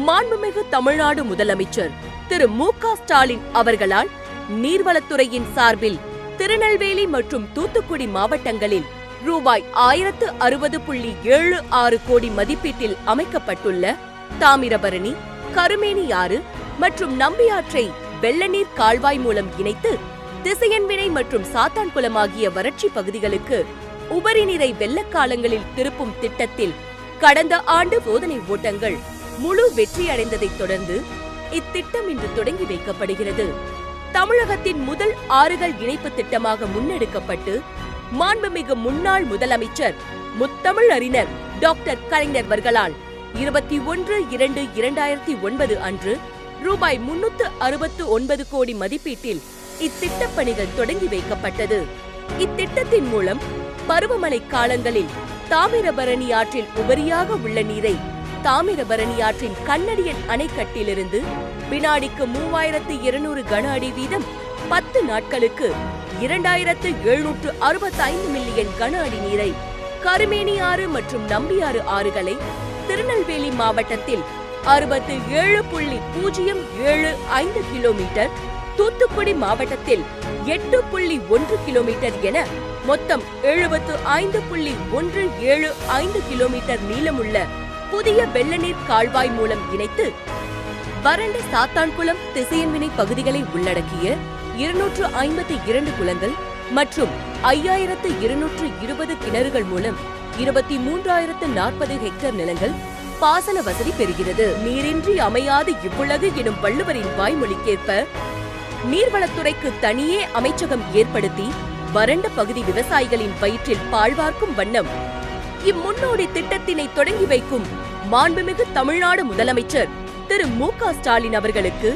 மாண்புமிகு தமிழ்நாடு முதலமைச்சர் திரு மு க ஸ்டாலின் அவர்களால் நீர்வளத்துறையின் சார்பில் திருநெல்வேலி மற்றும் தூத்துக்குடி மாவட்டங்களில் ரூபாய் ஆயிரத்து அறுபது புள்ளி ஏழு ஆறு கோடி மதிப்பீட்டில் அமைக்கப்பட்டுள்ள தாமிரபரணி கருமேனியாறு மற்றும் நம்பியாற்றை வெள்ளநீர் கால்வாய் மூலம் இணைத்து திசையன்வினை மற்றும் சாத்தான்குளம் ஆகிய வறட்சி பகுதிகளுக்கு உபரி நீரை வெள்ளக்காலங்களில் திருப்பும் திட்டத்தில் கடந்த ஆண்டு சோதனை ஓட்டங்கள் முழு வெற்றியடைந்ததைத் தொடர்ந்து இத்திட்டம் இன்று தொடங்கி வைக்கப்படுகிறது. தமிழகத்தின் முதல் ஆறுகள் இணைப்பு திட்டமாக முன்னெடுக்கப்பட்டு மாண்புமிகு முன்னாள் முதலமைச்சர் முத்தமிழ் அறிஞர் டாக்டர் கலைஞர் வர்களால் இருபத்தி ஒன்று இரண்டு இரண்டாயிரத்தி ஒன்பது அன்று ரூபாய் முன்னூத்து அறுபத்து ஒன்பது கோடி மதிப்பீட்டில் இத்திட்டப் பணிகள் தொடங்கி வைக்கப்பட்டது. இத்திட்டத்தின் மூலம் பருவமழை காலங்களில் தாமிரபரணி ஆற்றில் உபரியாக உள்ள நீரை தாமிரபரணி ஆற்றின் கண்ணடியன் அணைக்கட்டிலிருந்து வினாடிக்கு மூவாயிரத்து இருநூறு கன அடி வீதம் பத்து நாட்களுக்கு இரண்டாயிரத்து எழுநூற்று அறுபத்தைந்து மில்லியன் கன அடி நீரை கருமேனி ஆறு மற்றும் நம்பியாறு ஆறுகளை திருநெல்வேலி மாவட்டத்தில் அறுபத்து ஏழு புள்ளி பூஜ்ஜியம் ஏழு ஐந்து கிலோமீட்டர் தூத்துக்குடி மாவட்டத்தில் எட்டு புள்ளி ஒன்று கிலோமீட்டர் என மொத்தம் எழுபத்து ஐந்து புள்ளி ஒன்று ஏழு ஐந்து கிலோமீட்டர் நீளமுள்ள புதிய வெள்ளநீர் கால்வாய் மூலம் இணைத்து வறண்ட சாத்தான்குளம் திசையன்வினை பகுதிகளை உள்ளடக்கிய இருநூற்று ஐம்பத்தி இரண்டு குளங்கள் மற்றும் ஐயாயிரத்து இருநூற்று இருபது கிணறுகள் மூலம் இருபத்தி மூன்றாயிரத்து நாற்பது ஹெக்டேர் நிலங்கள் பாசன வசதி பெறுகிறது. நீரின்றி அமையாது இவ்வுலகு எனும் வள்ளுவரின் வாய்மொழிக்கேற்ப நீர்வளத்துறைக்கு தனியே அமைச்சகம் ஏற்படுத்தி வறண்ட பகுதி விவசாயிகளின் வயிற்றில் பாழ்வார்க்கும் வண்ணம் இம்முன்னோடி திட்டத்தினை தொடங்கி வைக்கும் மாண்புமிகு தமிழ்நாடு முதலமைச்சர் திரு மு க ஸ்டாலின் அவர்களுக்கு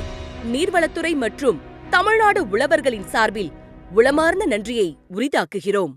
நீர்வளத்துறை மற்றும் தமிழ்நாடு உழவர்களின் சார்பில் உளமார்ந்த நன்றியை உரிதாக்குகிறோம்.